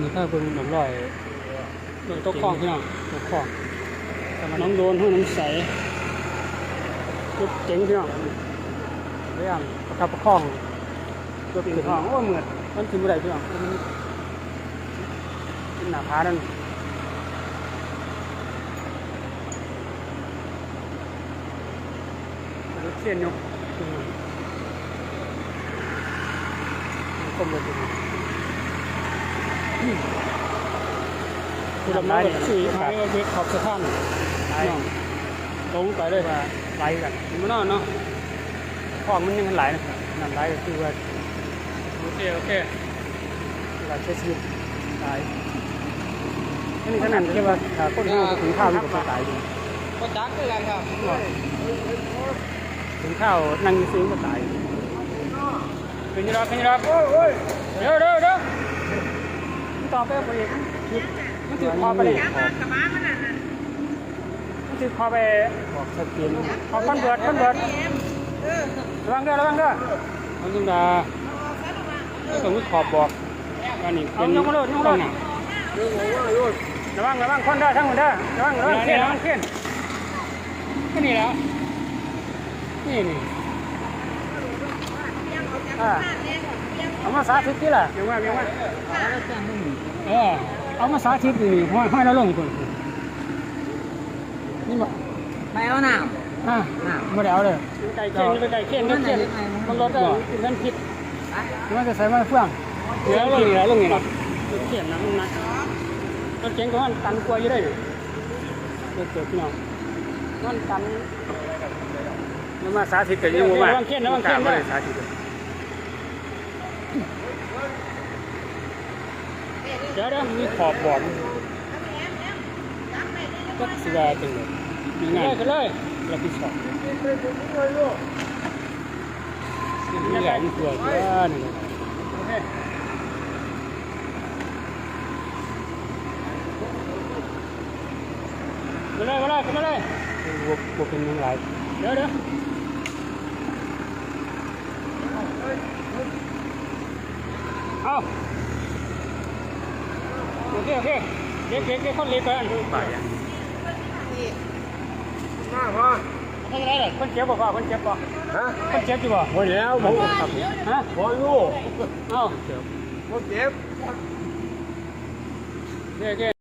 นี่ถ้าเบิ่งน้ำลอยตกคลองพี่น้องตกคลองน้องโดนห้องน้ำใสรถเจ๋งพี่น้องเรื่องประคับประคองรถขึ้นห้องโอ้เหมือนมันขึ้นบ่ได้พี่น้องเป็นหน้าผานั่นรถเสียนยกขึ้นมามันก้มลง ไปดูคุณดำน้ำกับสี่หายเวกขอบสะพานน้องลงไปเลยว่าไหลกันมันนอนเนาะคลองมันยังไหลนะน้ำไหลก็คือว่าโอเคโอเคเวลาใช้ชีวิตตายอันนี้ขนาดที่ว่าถ้าคนห้าถึงข้าวมันก็ตายอยู่ก็จักคือกันครับถึงข้าวนั่งซื้อก็ตายขึ้นยอดขึ้นยอดโอ้ยโอ้ยเดี๋ยวเดี๋ยวเดี๋ยว ต่อไปไปอีกมันถือคอไปเลยมันถือคอไปบอกชัดเจนขอคอนเบิร์ดคอนเบิร์ดระวังเด้อระวังเด้อมันต้องดาต้องมีขอบบอกว่านี่เป็นยกมาเลยยกมาเลยระวังระวังคนเด้อทั้งหมดเด้อระวังระวังเขียนระวังเขียนแค่นี้แล้วนี่นี่อ่า เอามาสาธิตที่ล่ะยังว่ายังว่าเออเอามาสาธิตนี่ห้อยห้อยแล้วลงคนนี่บ่ไปเอาน้อ่าไม่ได้เอาเลยไก่เข่งไปไก่เข่งไก่เข่งมันรถได้มันผิดมันจะใส่มาเฟื่องเหลือลงเหลือลงนี่นะเขียนนะมันนะรถเก๋งก็มันตันกลัวอยู่ได้รถเกิดพี่น้องมันตันมันมาสาธิตกันยังว่าระวังเขียนระวังเขียนเลด้วยยสาธิต ดี๋ยวเดี๋ยวมีขอบบอกก็สิว่าจังเลยมีงานก็เลยรับผิดชอบนี่แหละมันตัวว่านี่มาเลยมาเลยมาเลยบวกบวกเป็นยังไงเดี๋ยวเดี๋ยวเอาโอ เคโอเคเด็กเด็กเด็กคนเล็กกันไปอะมาพ่อทำอะไรล่ะคนเจ็บบ่พ่อคนเจ็บบ่ฮะคนเจ็บอยู่บ่หมดแล้วผมฮะบ่อยู่เอ้าผมเจ็บโอเคโอเค